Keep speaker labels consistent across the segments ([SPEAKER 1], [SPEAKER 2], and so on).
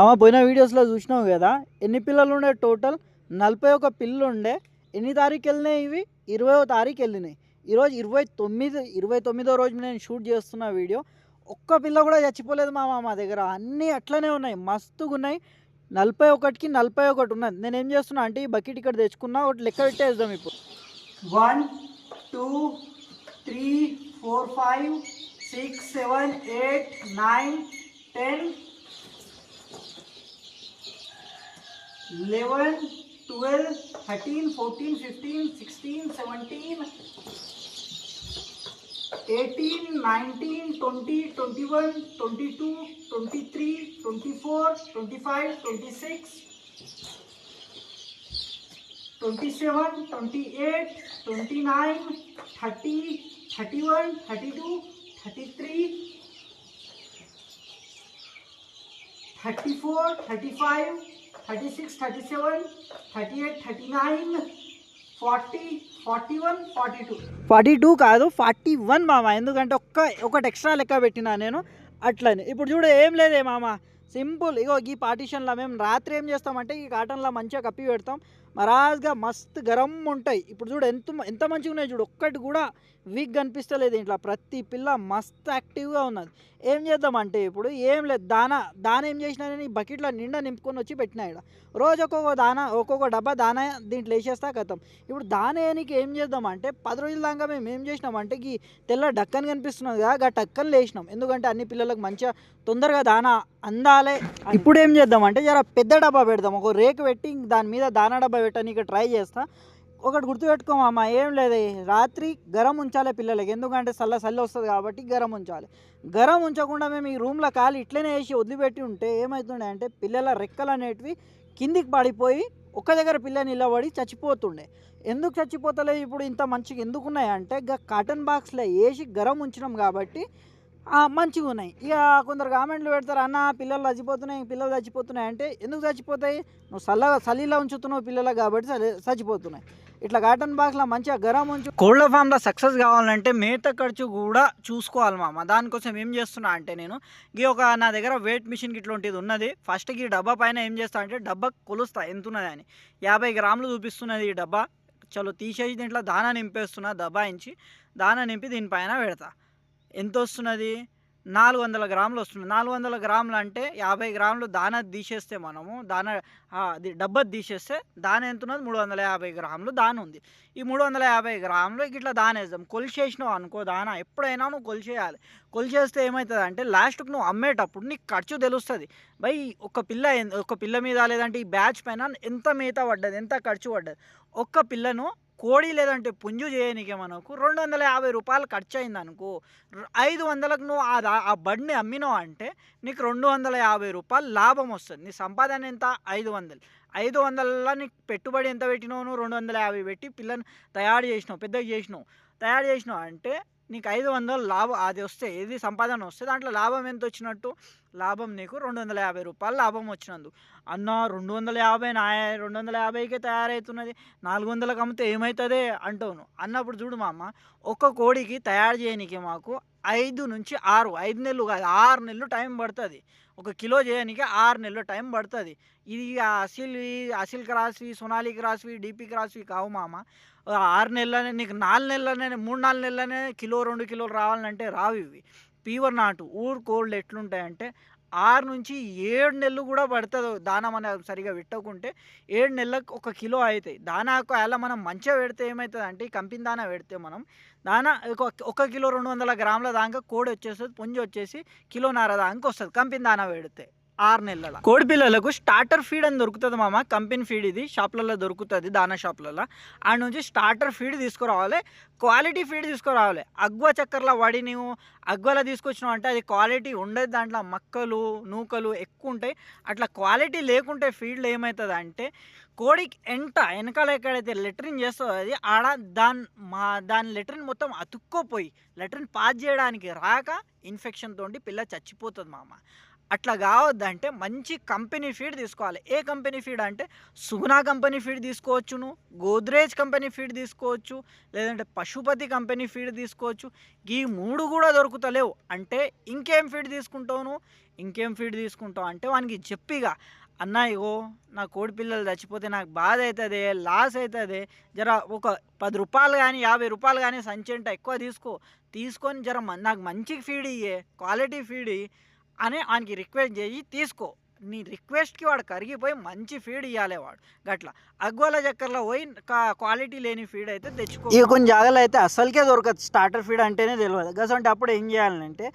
[SPEAKER 1] అమ్మ పోయిన వీడియోస్లో చూసినావు కదా? ఎన్ని పిల్లలు ఉండే టోటల్? నలభై ఒక పిల్లలు ఉండే ఎన్ని తారీఖు వెళ్ళినాయి ఇవి? ఇరవయో తారీఖు వెళ్ళినాయి ఈరోజు ఇరవై తొమ్మిది ఇరవై తొమ్మిదో రోజు నేను షూట్ చేస్తున్న వీడియో. ఒక్క పిల్ల కూడా చచ్చిపోలేదు మామ మా దగ్గర. అన్నీ అట్లనే ఉన్నాయి. మస్తుగా ఉన్నాయి నలభై ఒకటికి నలభై ఒకటి ఉన్నది. నేను ఏం చేస్తున్నా అంటే ఈ బకెట్ ఇక్కడ తెచ్చుకున్నా ఒకటి లెక్క పెట్టేద్దాం ఇప్పుడు. One two three four five six seven eight nine ten eleven twelve thirteen fourteen fifteen sixteen seventeen eighteen nineteen twenty twenty one twenty two twenty three twenty four twenty five twenty six twenty seven twenty eight twenty nine thirty thirty one thirty two thirty three thirty four thirty five thirty six thirty seven thirty eight thirty nine forty forty one forty two forty two కాదు forty one మామ. ఎందుకంటే ఒక్క ఒకటి extra లెక్క పెట్టినా నేను అట్లని. ఇప్పుడు చూడు ఏం లేదే మామ. సింపుల్. ఇగో ఈ పార్టీషన్లో మేము రాత్రి ఏం చేస్తామంటే ఈ కాటన్లో మంచిగా కప్పి పెడతాం. మరాజ్గా మస్తు గరం ఉంటాయి. ఇప్పుడు చూడు ఎంత ఎంత మంచిగా ఉన్నాయి చూడు. ఒక్కటి కూడా వీక్ కనిపిస్తలేదు ఇంట్లో ప్రతి పిల్ల మస్తు యాక్టివ్గా ఉన్నది. ఏం చేద్దామంటే ఇప్పుడు ఏం లేదు. దానా దాన ఏం చేసినా నేను బకెట్లో నిండా నింపుకొని వచ్చి పెట్టినా ఇక్కడ రోజు ఒక్కొక్క దానా ఒక్కొక్క డబ్బా దానా దీంట్లో వేసేస్తా కథం ఇప్పుడు దాన వేయనికి ఏం చేద్దామంటే పది రోజుల దాకా మేము ఏం చేసినామంటే ఈ తెల్ల డక్కన్ కనిపిస్తున్నది కదా ఆ డక్కన్ లేసినాం. ఎందుకంటే అన్ని పిల్లలకు మంచిగా తొందరగా దానా అందాలే ఇప్పుడు ఏం చేద్దామంటే జర పెద్ద డబ్బా పెడదాం. ఒక రేకు పెట్టి దాని మీద దానా డబ్బా పెట్టడానికి ట్రై చేస్తా. ఒకటి గుర్తుపెట్టుకోమమ్మా ఏం లేదు. రాత్రి గరం ఉంచాలి పిల్లలకి. ఎందుకంటే చల్ల చల్లి వస్తుంది కాబట్టి గరం ఉంచాలి. గరం ఉంచకుండా మేము ఈ రూమ్లో కాలు ఇట్లనే వేసి వదిలిపెట్టి ఉంటే ఏమవుతుండే అంటే పిల్లల రెక్కలు అనేటివి కిందికి పడిపోయి ఒక్క దగ్గర పిల్ల నిలబడి చచ్చిపోతుండే. ఎందుకు చచ్చిపోతలే? ఇప్పుడు ఇంత మంచిగా ఎందుకున్నాయి అంటే గా కాటన్ బాక్స్లో వేసి గరం ఉంచినాం కాబట్టి మంచిగా ఉన్నాయి ఇక కొందరు కామెంట్లు పెడతారు అన్న పిల్లలు చచ్చిపోతున్నాయి పిల్లలు చచ్చిపోతున్నాయి. అంటే ఎందుకు చచ్చిపోతాయి? నువ్వు చల్లగా చలిలా ఉంచుతున్నావు పిల్లలకు కాబట్టి చచ్చిపోతున్నాయి. ఇట్లా కాటన్ బాక్స్లో మంచిగా గరం ఉంచు. కోళ్ళ ఫామ్లో సక్సెస్ కావాలంటే మేత ఖర్చు కూడా చూసుకోవాలి మామ. దానికోసం ఏం చేస్తున్నా అంటే నేను ఈ ఒక నా దగ్గర వెయిట్ మిషన్కి ఇట్లాంటిది ఉన్నది. ఫస్ట్కి ఈ డబ్బా పైన ఏం చేస్తా అంటే డబ్బా కొలుస్తా. ఎంత ఉన్నది అని. యాభై గ్రాములు చూపిస్తున్నది ఈ డబ్బా. చలో తీసేసి దీంట్లో దానా నింపేస్తున్నా దబాయించి దానా నింపి దీనిపైన పెడతా. ఎంత వస్తున్నది నాలుగు వందల గ్రాములు వస్తుంది. నాలుగు వందల గ్రాములు అంటే యాభై గ్రాములు దాన తీసేస్తే మనము దాన అది డబ్బా తీసేస్తే దాన ఎంత ఉన్నది మూడు వందల యాభై గ్రాములు దాన ఉంది. ఈ మూడు వందల యాభై గ్రాములు ఇట్లా దానేద్దాం కొలిచేసినావు అనుకో దాన ఎప్పుడైనా నువ్వు కొలిచేయాలి. కొలిచేస్తే ఏమవుతుంది అంటే లాస్ట్కి నువ్వు అమ్మేటప్పుడు నీకు ఖర్చు తెలుస్తుంది. బై ఒక పిల్ల ఒక పిల్ల మీద లేదంటే ఈ బ్యాచ్ పైన ఎంత మేత పడ్డది ఎంత ఖర్చు పడ్డది? ఒక్క పిల్లను కోడి లేదంటే పుంజు చేయనీకే మనకు రెండు వందల యాభై రూపాయలు ఖర్చు అయింది అనుకో ఐదు వందలకు నువ్వు ఆ ఆ బండిని అమ్మినావు అంటే నీకు రెండు వందల యాభై రూపాయలు లాభం వస్తుంది నీ సంపాదన ఎంత? ఐదు వందలు ఐదు వందలలో నీకు పెట్టుబడి ఎంత పెట్టినావు నువ్వు? రెండు వందల యాభై పెట్టి పిల్లని తయారు చేసినావు పెద్దగా చేసినావు. తయారు చేసినావు అంటే నీకు ఐదు వందలు లాభం అది వస్తే ఏది సంపాదన వస్తే దాంట్లో లాభం ఎంత వచ్చినట్టు? లాభం నీకు రెండు వందల యాభై రూపాయలు లాభం వచ్చినందుకు. అన్న రెండు వందల యాభై నా రెండు వందల యాభైకే తయారవుతున్నది నాలుగు వందలకు అమ్మితే ఏమవుతుంది అంటాను అన్నప్పుడు చూడు మా అమ్మ ఒక్క కోడికి తయారు చేయనీకి మాకు ఐదు నుంచి ఆరు ఐదు నెలలు కాదు ఆరు నెలలు టైం పడుతుంది. ఒక కిలో చేయడానికి ఆరు నెలలు టైం పడుతుంది. ఇది అసిల్వి అసిల్ క్రాస్వి సోనాలి క్రాస్వి డీపీ క్రాస్వి కావు మామ. ఆరు నెలలనే నీకు నాలుగు నెలలనే మూడు నాలుగు నెలలనే కిలో రెండు కిలోలు రావాలంటే రావు ఇవి. పీవర్ నాటు. ఊరు కోళ్ళు ఎట్లుంటాయంటే ఆరు నుంచి ఏడు నెలలు కూడా పడుతుంది దానా మనం సరిగా పెట్టకుంటే ఏడు నెలలకు ఒక కిలో అవుతాయి దానాకు అలా మనం మంచిగా పెడితే ఏమవుతుంది అంటే కంపెనీ దానా పెడితే మనం దానా ఒక ఒక కిలో రెండు వందల గ్రాముల దాకా కోడి వచ్చేస్తుంది పుంజి వచ్చేసి కిలోన్నర దాకా వస్తుంది కంపెనీ దానా పెడితే. ఆరు నెలల. కోడి పిల్లలకు స్టార్టర్ ఫీడ్ అని దొరుకుతుంది మామ. కంపెనీ ఫీడ్ ఇది. షాప్లలో దొరుకుతుంది దానా షాప్లలో ఆ నుంచి స్టార్టర్ ఫీడ్ తీసుకురావాలి. క్వాలిటీ ఫీడ్ తీసుకురావాలి. అగ్వ చక్కర్ల వడి నువ్వు అగ్వలా తీసుకొచ్చినావు అంటే అది క్వాలిటీ ఉండదు. దాంట్లో మక్కలు నూకలు ఎక్కువ ఉంటాయి. అట్లా క్వాలిటీ లేకుంటే ఫీల్డ్లో ఏమవుతుంది అంటే కోడికి ఎంట వెనకాల ఎక్కడైతే లెటరిన్ చేస్తుందో అది ఆడ దాని మా దాని లెటరిన్ మొత్తం అతుక్కోపోయి లెటరిన్ పాస్ చేయడానికి రాక ఇన్ఫెక్షన్ తోటి పిల్ల చచ్చిపోతుంది మామ. అట్లా కావద్దంటే మంచి కంపెనీ ఫీడ్ తీసుకోవాలి. ఏ కంపెనీ ఫీడ్ అంటే సుగుణా కంపెనీ ఫీడ్ తీసుకోవచ్చును గోద్రేజ్ కంపెనీ ఫీడ్ తీసుకోవచ్చు లేదంటే పశుపతి కంపెనీ ఫీడ్ తీసుకోవచ్చు. ఈ మూడు కూడా దొరుకుతలేవు. అంటే ఇంకేం ఫీడ్ తీసుకుంటావు ఇంకేం ఫీడ్ తీసుకుంటావు అంటే వానికి చెప్పిగా అన్న ఇగో నా కోడి పిల్లలు చచ్చిపోతే నాకు బాధ అవుతుంది లాస్ అవుతుంది జర ఒక పది రూపాయలు కానీ యాభై రూపాయలు కానీ సంచి ఎక్కువ తీసుకో. తీసుకొని జర నాకు మంచి ఫీడ్ ఇయ్యే క్వాలిటీ ఫీడ్ ఇయ్యి అని ఆయనకి రిక్వెస్ట్ చేసి తీసుకో. నీ రిక్వెస్ట్కి వాడు కరిగిపోయి మంచి ఫీడ్ ఇవ్వాలి వాడు. గట్ల. అగ్వాల చక్కర్లో పోయి క్వాలిటీ లేని ఫీడ్ అయితే తెచ్చుకో. ఇక కొన్ని జాగాలో అయితే అసలుకే దొరకదు. స్టార్టర్ ఫీడ్ అంటేనే తెలియదు గసంటే అప్పుడు ఏం చేయాలంటే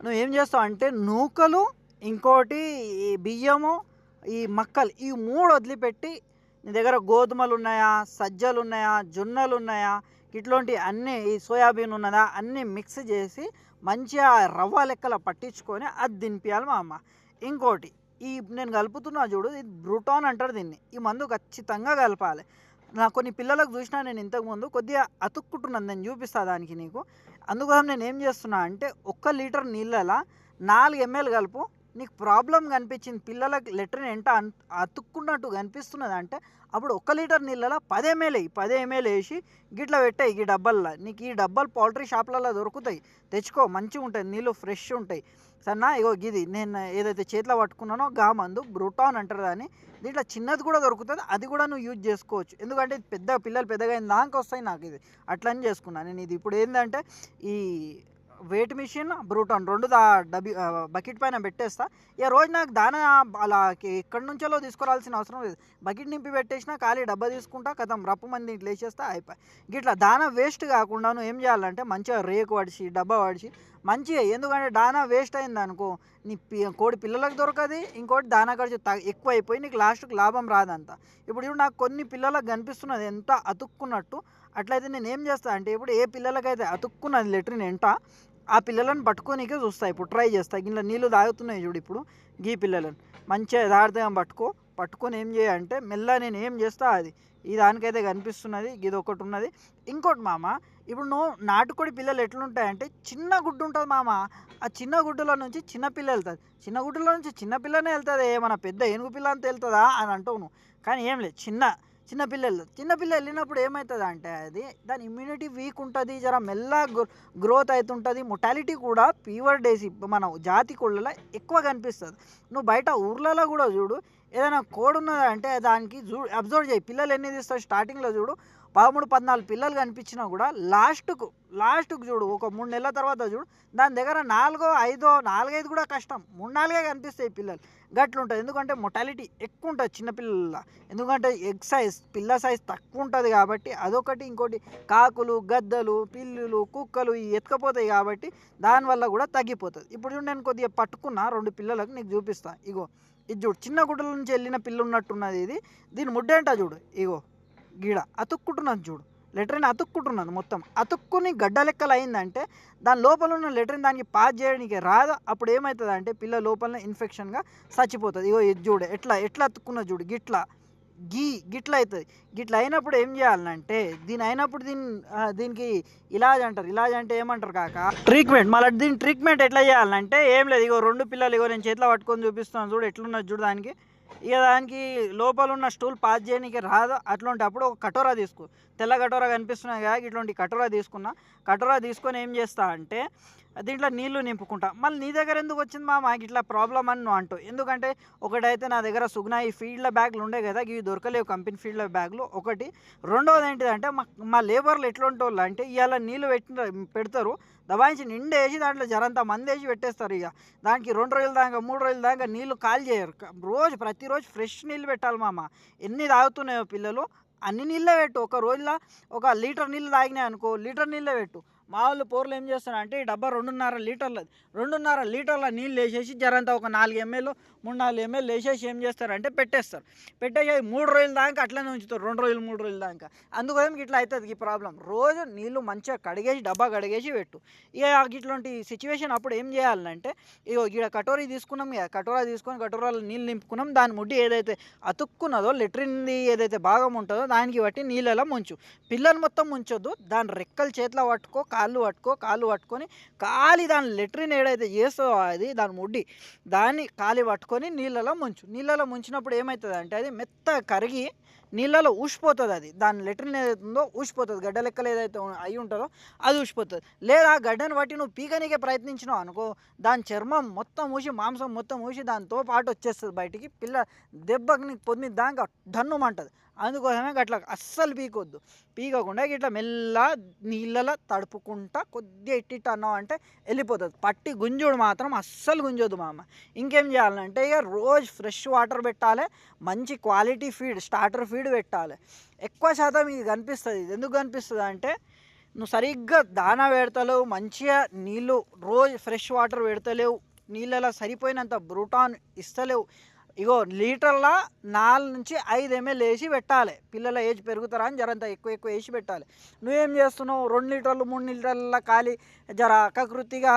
[SPEAKER 1] నువ్వు ఏం చేస్తావు అంటే నూకలు ఇంకోటి ఈ బియ్యము ఈ మక్కలు ఈ మూడు వదిలిపెట్టి నీ దగ్గర గోధుమలు ఉన్నాయా సజ్జలు ఉన్నాయా జొన్నలు ఉన్నాయా ఇట్లాంటి అన్నీ ఈ సోయాబీన్ ఉన్నదా అన్నీ మిక్స్ చేసి మంచిగా రవ్వ లెక్కల పట్టించుకొని అది దింపియాలి మా అమ్మ. ఇంకోటి ఈ నేను కలుపుతున్నా చూడు ఇది బ్రూటాన్ అంటారు దీన్ని. ఈ మందు ఖచ్చితంగా కలపాలి. నా కొన్ని పిల్లలకు చూసినా నేను ఇంతకుముందు కొద్దిగా అతుక్కుంటున్నాను నేను చూపిస్తా దానికి నీకు. అందుకోసం నేను ఏం చేస్తున్నా అంటే ఒక్క లీటర్ నీళ్ళలా నాలుగు ఎంఎల్ కలుపు నీకు ప్రాబ్లం కనిపించింది పిల్లలకు లెటర్ని ఎంట అతుక్కున్నట్టు కనిపిస్తున్నది అంటే అప్పుడు ఒక్క లీటర్ నీళ్ళలో పది ఎంఎల్ పది ఎంఎల్ఏ వేసి గిట్ల పెట్టాయి ఈ డబ్బాల్లో. నీకు ఈ డబ్బాలు పౌల్ట్రీ షాప్లలో దొరుకుతాయి. తెచ్చుకో మంచిగా ఉంటాయి నీళ్ళు ఫ్రెష్ ఉంటాయి. సన్నా ఇగో గిది నేను ఏదైతే చేతిలో పట్టుకున్నానో గా మందు బ్రూటాన్ అంటారు దాన్ని దీంట్లో చిన్నది కూడా దొరుకుతుంది అది కూడా నువ్వు యూజ్ చేసుకోవచ్చు. ఎందుకంటే ఇది పెద్ద పిల్లలు పెద్దగా అయిన దానికి వస్తాయి నాకు ఇది. అట్లని చేసుకున్నాను నేను ఇది ఇప్పుడు ఏంటంటే ఈ వెయిట్ మిషన్ బ్రూటాన్ రెండు దా డబ్బి బకెట్ పైన పెట్టేస్తా. ఇక రోజు నాకు దాన అలా ఎక్కడి నుంచో తీసుకురాల్సిన అవసరం లేదు. బకెట్ నింపి పెట్టేసినా ఖాళీ డబ్బా తీసుకుంటా కథం రప్పు మంది ఇంట్లో వేసేస్తా అయిపోయి గిట్లా దాన వేస్ట్ కాకుండా నువ్వు ఏం చేయాలంటే మంచిగా రేకు వడిచి డబ్బా వడిచి మంచిగా ఎందుకంటే దానా వేస్ట్ అయింది అనుకో నీ పి- కోడి పిల్లలకు దొరకదు ఇంకోటి దానా ఖర్చు ఎక్కువ అయిపోయి నీకు లాస్ట్కి లాభం రాదంత ఇప్పుడు చూడు నాకు కొన్ని పిల్లలకు కనిపిస్తున్నది ఎంత అతుక్కున్నట్టు. అట్లయితే నేను ఏం చేస్తా అంటే ఇప్పుడు ఏ పిల్లలకైతే అతుక్కున్నది లెట్రిన్ ఎంట ఆ పిల్లలను పట్టుకోనికే చూస్తాయి ఇప్పుడు ట్రై చేస్తాయి ఇంట్లో నీళ్ళు తాగుతున్నాయి చూడు ఇప్పుడు గీ పిల్లలను. మంచిగా యథార్థంగా పట్టుకో. పట్టుకొని ఏం చేయాలంటే మెల్ల నేను ఏం చేస్తా అది. ఈ దానికైతే కనిపిస్తున్నది. ఇది ఒకటి ఉన్నది. ఇంకోటి మామ ఇప్పుడు నువ్వు నాటుకోడి పిల్లలు ఎట్లుంటాయంటే చిన్న గుడ్డు ఉంటుంది మామ. ఆ చిన్న గుడ్డులో నుంచి చిన్న పిల్ల వెళ్తుంది. చిన్న గుడ్డులో నుంచి చిన్న పిల్లనే వెళ్తుంది. ఏమన్నా పెద్ద ఏనుగు పిల్ల అంత వెళ్తుందా అని అంటావు నువ్వు. కానీ ఏం లేదు. చిన్న చిన్నపిల్లలు చిన్నపిల్లలు వెళ్ళినప్పుడు ఏమవుతుంది అంటే అది దాని ఇమ్యూనిటీ వీక్ ఉంటుంది జర మెల్లగా గ్రోత్ అవుతుంటుంది మొటాలిటీ కూడా ఫీవర్ డేస్ మన జాతి కోళ్ళలో ఎక్కువ కనిపిస్తుంది. నువ్వు బయట ఊర్లలో కూడా చూడు ఏదైనా కోడ్ ఉన్నదంటే దానికి చూ అబ్జర్వ్ చేయి. పిల్లలు ఎన్ని తీస్తావు స్టార్టింగ్లో చూడు పదమూడు పద్నాలుగు పిల్లలు కనిపించినా కూడా లాస్ట్కు లాస్ట్కు చూడు ఒక మూడు నెలల తర్వాత చూడు దాని దగ్గర నాలుగో ఐదో నాలుగైదు కూడా కష్టం. మూడు నాలుగే కనిపిస్తాయి పిల్లలు. గట్లుంటుంది. ఎందుకంటే మొటాలిటీ ఎక్కువ ఉంటుంది చిన్నపిల్లల. ఎందుకంటే ఎగ్ సైజ్ పిల్ల సైజ్ తక్కువ ఉంటుంది కాబట్టి అదొకటి. ఇంకోటి కాకులు గద్దలు పిల్లులు కుక్కలు ఇవి ఎత్తుకపోతాయి కాబట్టి దానివల్ల కూడా తగ్గిపోతుంది. ఇప్పుడు చూడు నేను కొద్దిగా పట్టుకున్న రెండు పిల్లలకు నీకు చూపిస్తాను ఇగో ఇది చూడు చిన్న గుడ్డల నుంచి వెళ్ళిన పిల్ల ఉన్నట్టున్నది ఇది. దీని ముడ్డేంట చూడు. ఇగో గీడ అతుక్కుంటున్నది చూడు. లెటర్ని అతుక్కుంటున్నది మొత్తం. అతుక్కుని గడ్డ లెక్కలు అయిందంటే దాని లోపల ఉన్న లెటర్ని దానికి పాస్ చేయడానికి రాదు? అప్పుడు ఏమవుతుంది అంటే పిల్ల లోపల ఇన్ఫెక్షన్గా చచ్చిపోతుంది. ఇగో ఇది చూడు ఎట్లా ఎట్లా అతుక్కున్నది చూడు గిట్లా గీ గిట్ల అవుతుంది గిట్ల అయినప్పుడు ఏం చేయాలంటే దీని అయినప్పుడు దీని దీనికి ఇలాజ్ అంటారు. ఇలాజ్ అంటే ఏమంటారు కాక ట్రీట్మెంట్ మళ్ళీ దీని ట్రీట్మెంట్ ఎట్లా చేయాలంటే ఏం లేదు. ఇగో రెండు పిల్లలు ఇగో నేను చేతిలో పట్టుకొని చూపిస్తున్నాను చూడు ఎట్లున్నది చూడు దానికి. ఇక దానికి లోపల ఉన్న స్టూల్ పాస్ చేయడానికి రాదు. అట్లాంటప్పుడు ఒక కటోరా తీసుకో. తెల్ల కటోరా కనిపిస్తున్నాయి కదా ఇట్లాంటి కటోరా తీసుకున్నా. కటోరా తీసుకొని ఏం చేస్తా అంటే దీంట్లో నీళ్ళు నింపుకుంటా. మళ్ళీ నీ దగ్గర ఎందుకు వచ్చింది మా మాకు ఇట్లా ప్రాబ్లం అని నువ్వు అంటూ ఎందుకంటే ఒకటైతే నా దగ్గర సుగ్నా ఈ ఫీల్డ్ల బ్యాగ్లు ఉండే కదా ఇవి దొరకలేవు కంపెనీ ఫీల్డ్ల బ్యాగ్లు ఒకటి. రెండవది ఏంటిదంటే మా మా లేబర్లు ఎట్లాంటి వాళ్ళు అంటే ఇవాళ నీళ్ళు పెట్టిన పెడతారు. దబాయించి నిండేసి దాంట్లో జరంతా మంది వేసి పెట్టేస్తారు ఇక. దానికి రెండు రోజుల దాకా మూడు రోజుల దాకా నీళ్ళు కాల్ చేయరు. రోజు ప్రతిరోజు ఫ్రెష్ నీళ్ళు పెట్టాలి మామ. ఎన్ని తాగుతున్నాయో పిల్లలు అన్ని నీళ్ళే పెట్టు. ఒక రోజులో ఒక లీటర్ నీళ్ళు తాగినాయి అనుకో లీటర్ నీళ్ళే పెట్టు. మా వాళ్ళు పోర్లు ఏం చేస్తున్నారు అంటే ఈ డబ్బా రెండున్నర లీటర్ల రెండున్నర లీటర్ల నీళ్ళు వేసేసి జరంతా ఒక నాలుగు ఎంఏలో మూడు నాలుగు ఎంఎల్ వేసేసి ఏం చేస్తారంటే పెట్టేస్తారు. పెట్టేసి మూడు రోజుల దాకా అట్లనే ఉంచుతారు. రెండు రోజులు మూడు రోజుల దాకా. అందుకోసం ఇట్లా అవుతుంది ఈ ప్రాబ్లం. రోజు నీళ్ళు మంచిగా కడిగేసి డబ్బా కడిగేసి పెట్టు. ఇక ఇట్లాంటి సిచ్యువేషన్ అప్పుడు ఏం చేయాలంటే ఇగో ఇక్కడ కటోరీ తీసుకున్నాం ఇక కటోరా తీసుకొని కటోరాలో నీళ్ళు నింపుకున్నాం. దాని ముడ్డి ఏదైతే అతుక్కున్నదో లెట్రిన్ది ఏదైతే భాగం ఉంటుందో దానికి బట్టి నీళ్ళలో ముంచు. పిల్లలు మొత్తం ముంచొద్దు. దాని రెక్కలు చేతిలో పట్టుకో కాళ్ళు పట్టుకో కాళ్ళు పట్టుకొని కాలి దాని లెట్రిన్ ఏదైతే చేస్తుందో అది దాని ముడ్డి దాన్ని కాలి తీసుకొని నీళ్ళలో ముంచు. నీళ్ళలో ముంచినప్పుడు ఏమవుతుంది అంటే అది మెత్త కరిగి నీళ్ళలో ఊసిపోతుంది అది. దాని లెటర్ని ఏదైతుందో ఊసిపోతుంది. గడ్డ లెక్కలు ఏదైతే అయి ఉంటుందో అది ఊసిపోతుంది. లేదా గడ్డను బట్టి నువ్వు పీకనీకే ప్రయత్నించినావు అనుకో దాని చర్మం మొత్తం ఊసి మాంసం మొత్తం ఊసి దాంతో పాటు వచ్చేస్తుంది బయటికి. పిల్ల దెబ్బకి నీకు పొద్దున్న దానికి డన్నుమంటది అందుకోసమే అట్లా అస్సలు పీకొద్దు. పీకకుండా ఇట్లా మెల్ల నీళ్ళలో తడుపుకుంటా కొద్దిగా ఇట్టిట్ట అన్నావు అంటే వెళ్ళిపోతుంది. పట్టి గుంజుడు మాత్రం అస్సలు గుంజొద్దు మామ. ఇంకేం చేయాలంటే ఇక రోజు ఫ్రెష్ వాటర్ పెట్టాలి. మంచి క్వాలిటీ ఫీడ్ స్టార్టర్ ఫీడ్ పెట్టాలి. ఎక్కువ శాతం ఇది కనిపిస్తుంది. ఇది ఎందుకు కనిపిస్తుంది అంటే నువ్వు సరిగ్గా దానా పెడతలేవు మంచిగా నీళ్ళు రోజు ఫ్రెష్ వాటర్ పెడతలేవు నీళ్ళలో సరిపోయినంత బ్రూటాన్ ఇస్తలేవు. ఇగో లీటర్ల నాలుగు నుంచి ఐదు ఎంఎల్ వేసి పెట్టాలి. పిల్లల ఏజ్ పెరుగుతారా అని జరంత ఎక్కువ ఎక్కువ వేసి పెట్టాలి. నువ్వేం చేస్తున్నావు? రెండు లీటర్లు మూడు లీటర్ల ఖాళీ జర అకకృతిగా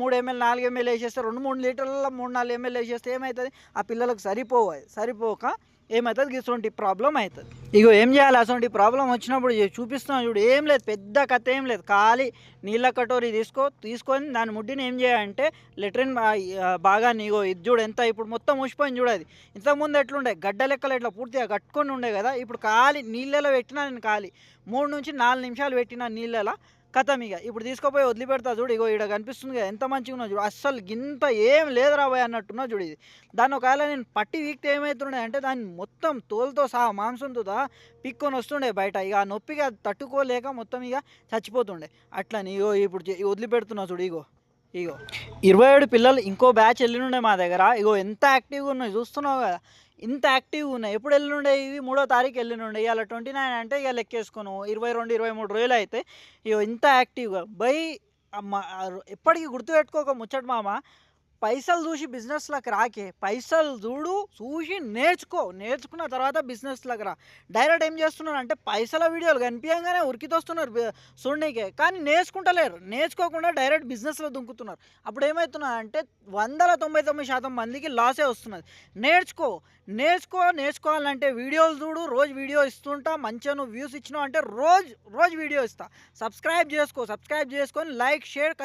[SPEAKER 1] మూడు ఎంఎల్ నాలుగు ఎంఎల్ వేసేస్తే రెండు మూడు లీటర్ల మూడు నాలుగు ఎంఎల్ వేసేస్తే ఏమవుతుంది ఆ పిల్లలకు సరిపోవాలి సరిపోక ఏమవుతుంది ఇటువంటి ప్రాబ్లం అవుతుంది ఇగో ఏం చేయాలి? అటువంటి ప్రాబ్లం వచ్చినప్పుడు చూపిస్తున్నాం చూడు ఏం లేదు పెద్ద కథ ఏం లేదు. ఖాళీ నీళ్ళ కటోరీ తీసుకో తీసుకొని దాని ముడ్డిని ఏం చేయాలంటే లెట్రిన్ బాగా నీగో ఇది చూడు ఎంత ఇప్పుడు మొత్తం ఊసిపోయింది చూడు అది. ఇంతకుముందు ఎట్లుండే గడ్డ లెక్కలు ఇట్లా పూర్తిగా కట్టుకొని ఉండే కదా ఇప్పుడు ఖాళీ నీళ్ళలో పెట్టినా నేను ఖాళీ. మూడు నుంచి నాలుగు నిమిషాలు పెట్టిన నీళ్ళలో కథం ఇక ఇప్పుడు తీసుకుపోయి వదిలిపెడతా చూడు ఇగో ఇక్కడ కనిపిస్తుంది కదా ఎంత మంచిగా ఉన్నది చూడు. అస్సలు గింత ఏం లేదురా బాయ్ అన్నట్టున్నా చూడు ఇది. దాన్ని ఒకవేళ నేను పట్టి వీక్తే ఏమవుతుండే అంటే దాన్ని మొత్తం తోలుతో సహా మాంసంతో సహా పిక్కొని వస్తుండే బయట. ఇక ఆ నొప్పిగా తట్టుకోలేక మొత్తం ఇక చచ్చిపోతుండే. అట్లని ఇగో ఇప్పుడు వదిలిపెడుతున్నా చూడు ఇగో ఇగో. ఇరవై ఏడు పిల్లలు ఇంకో బ్యాచ్ వెళ్ళినుండే మా దగ్గర. ఇగో ఎంత యాక్టివ్గా ఉన్నాయి చూస్తున్నావు కదా. ఇంత యాక్టివ్గా ఉన్నాయి. ఎప్పుడు వెళ్ళినుండే ఇవి? మూడో తారీఖు వెళ్ళినుండే ఇవాళ ట్వంటీ నైన్ అంటే ఇక లెక్కేసుకోను ఇరవై రెండు ఇరవై మూడు రోజులు అయితే ఇగో ఇంత యాక్టివ్గా. బై ఎప్పటికీ గుర్తుపెట్టుకోక ముచ్చట మామ పైసలు చూసి బిజినెస్లోకి రాకే. పైసలు చూడు చూసి నేర్చుకో. నేర్చుకున్న తర్వాత బిజినెస్లోకి రా. డైరెక్ట్ ఏం చేస్తున్నారు అంటే పైసల వీడియోలు కనిపించగానే ఉరికితొస్తున్నారు బి- చూడనీకే కానీ నేర్చుకుంటలేరు. నేర్చుకోకుండా డైరెక్ట్ బిజినెస్లో దుంకుతున్నారు. అప్పుడు ఏమవుతున్నారు అంటే వందల తొంభై తొమ్మిది శాతం మందికి లాసే వస్తున్నది. నేర్చుకో. నేర్చుకో నేర్చుకోవాలంటే వీడియోలు చూడు రోజు వీడియో ఇస్తుంటా మంచిగా నువ్వు వ్యూస్ ఇచ్చినావు అంటే రోజు రోజు వీడియో ఇస్తా. సబ్స్క్రైబ్ చేసుకో. సబ్స్క్రైబ్ చేసుకొని లైక్ షేర్ ఖచ్చితంగా